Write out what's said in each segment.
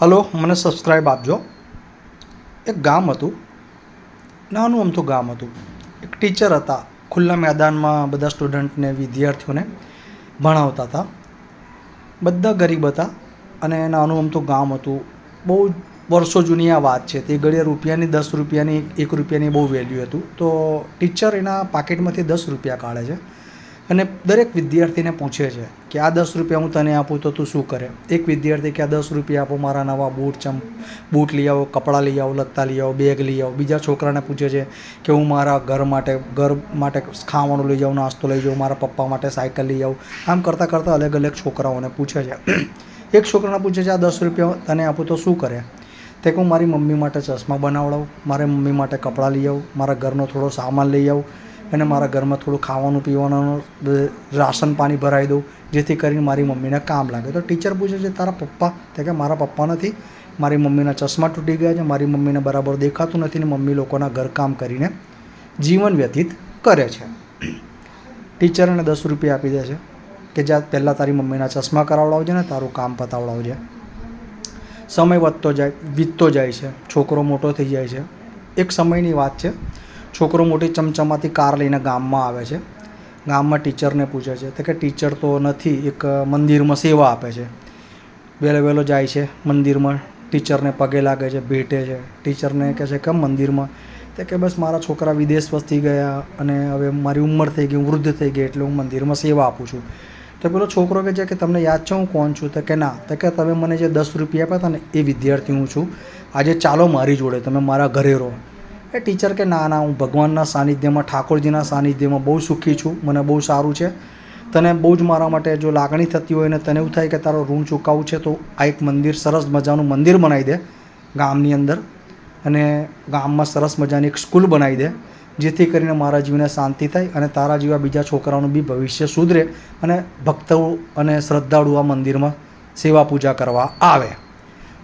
Hello, મને subscribe આપજો. એક ગામ હતું. નાનું અમથું ગામ હતું. એક ટીચર હતા. ખુલ્લા મેદાનમાં બધા સ્ટુડન્ટને વિદ્યાર્થીઓને ભણાવતા હતા. બધા ગરીબ હતા અને નાનું અમથું ગામ હતું. બહુ વર્ષો જૂની આ વાત છે. તે ઘડીએ રૂપિયાની દસ રૂપિયાની એક રૂપિયાની બહુ વેલ્યુ હતું. તો ટીચર એના પાકીટમાંથી દસ રૂપિયા કાઢે છે. અને દરેક વિદ્યાર્થીને પૂછે છે કે આ દસ રૂપિયા હું તને આપું તો તું શું કરે? એક વિદ્યાર્થી કે આ દસ રૂપિયા આપો, મારા નવા બૂટ, ચમ, બૂટ લઈ આવો, કપડાં લઈ આવો, લત્તા લઈ આવો, બેગ લઈ આવો. બીજા છોકરાને પૂછે છે કે હું મારા ઘર માટે ઘર માટે ખાવાનું લઈ જાઉં, નાસ્તો લઈ જાઉં, મારા પપ્પા માટે સાયકલ લઈ આવું. આમ કરતાં કરતાં અલગ અલગ છોકરાઓને પૂછે છે. એક છોકરાને પૂછે છે, આ દસ રૂપિયા તને આપું તો શું કરે? તે કહું મારી મમ્મી માટે ચશ્મા બનાવડાવું, મારી મમ્મી માટે કપડાં લઈ આવું, મારા ઘરનો થોડો સામાન લઈ આવું. અને મારા ઘરમાં થોડું ખાવાનું પીવાનું રાશન પાણી ભરાવી દઉં, જેથી કરીને મારી મમ્મીને કામ લાગે. તો ટીચર પૂછે છે, તારા પપ્પા? તે કે, મારા પપ્પા નથી. મારી મમ્મીના ચશ્મા તૂટી ગયા છે. મારી મમ્મીને બરાબર દેખાતું નથી ને મમ્મી લોકોના ઘરકામ કરીને જીવન વ્યતીત કરે છે. ટીચરને દસ રૂપિયા આપી દે છે કે જ્યાં પહેલાં તારી મમ્મીના ચશ્મા કરાવડાવજે ને તારું કામ પતાવડાવજે. સમય વધતો જાય, વીતતો જાય છે. છોકરો મોટો થઈ જાય છે. એક સમયની વાત છે. છોકરો મોટી ચમચમાથી કાર લઈને ગામમાં આવે છે. ગામમાં ટીચરને પૂછે છે તો કે ટીચર તો નથી, એક મંદિરમાં સેવા આપે છે. વહેલો વહેલો જાય છે મંદિરમાં, ટીચરને પગે લાગે છે, ભેટે છે. ટીચરને કહે છે કેમ મંદિરમાં. તો કે બસ મારા છોકરા વિદેશ વસતી ગયા અને હવે મારી ઉંમર થઈ ગઈ વૃદ્ધ થઈ ગઈ એટલે હું મંદિરમાં સેવા આપું છું. તો પેલો છોકરો કે છે કે તમને યાદ છે હું કોણ છું? તો કે ના. તો કે તમે મને જે દસ રૂપિયા આપ્યા હતા ને, એ વિદ્યાર્થી હું છું. આજે ચાલો મારી જોડે, તમે મારા ઘરે રહો. એ ટીચર કે, ના ના, હું ભગવાનના સાનિધ્યમાં, ઠાકોરજીના સાનિધ્યમાં બહુ સુખી છું. મને બહુ સારું છે. તને બહુ જ મારા માટે જો લાગણી થતી હોય ને, તને એવું થાય કે તારો ઋણ ચૂકવવું છે, તો આ એક મંદિર, સરસ મજાનું મંદિર બનાવી દે ગામની અંદર. અને ગામમાં સરસ મજાની એક સ્કૂલ બનાવી દે, જેથી કરીને મારા જીવને શાંતિ થાય અને તારા જેવા બીજા છોકરાઓનું બી ભવિષ્ય સુધરે અને ભક્તો અને શ્રદ્ધાળુ આ મંદિરમાં સેવા પૂજા કરવા આવે.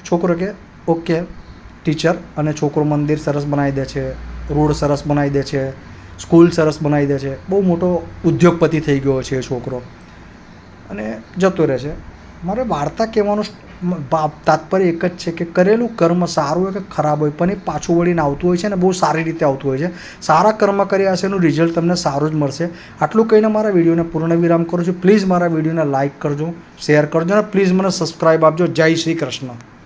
છોકરો કે, ઓકે. ટીચર અને છોકરો મંદિર સરસ બનાવી દે છે, રોડ સરસ બનાવી દે છે, સ્કૂલ સરસ બનાવી દે છે. બહુ મોટો ઉદ્યોગપતિ થઈ ગયો છે એ છોકરો. અને જતો રહે છે. મારે વાર્તા કહેવાનું તાત્પર્ય એક જ છે કે કરેલું કર્મ સારું હોય કે ખરાબ હોય, પણ એ પાછું વળીને આવતું હોય છે અને બહુ સારી રીતે આવતું હોય છે. સારા કર્મ કર્યા હશે એનું રિઝલ્ટ તમને સારું જ મળશે. આટલું કહીને મારા વિડીયોને પૂર્ણ વિરામ કરું છું. પ્લીઝ મારા વિડીયોને લાઇક કરજો શેર કરજો અને પ્લીઝ મને સબસ્ક્રાઈબ આપજો. જય શ્રી કૃષ્ણ.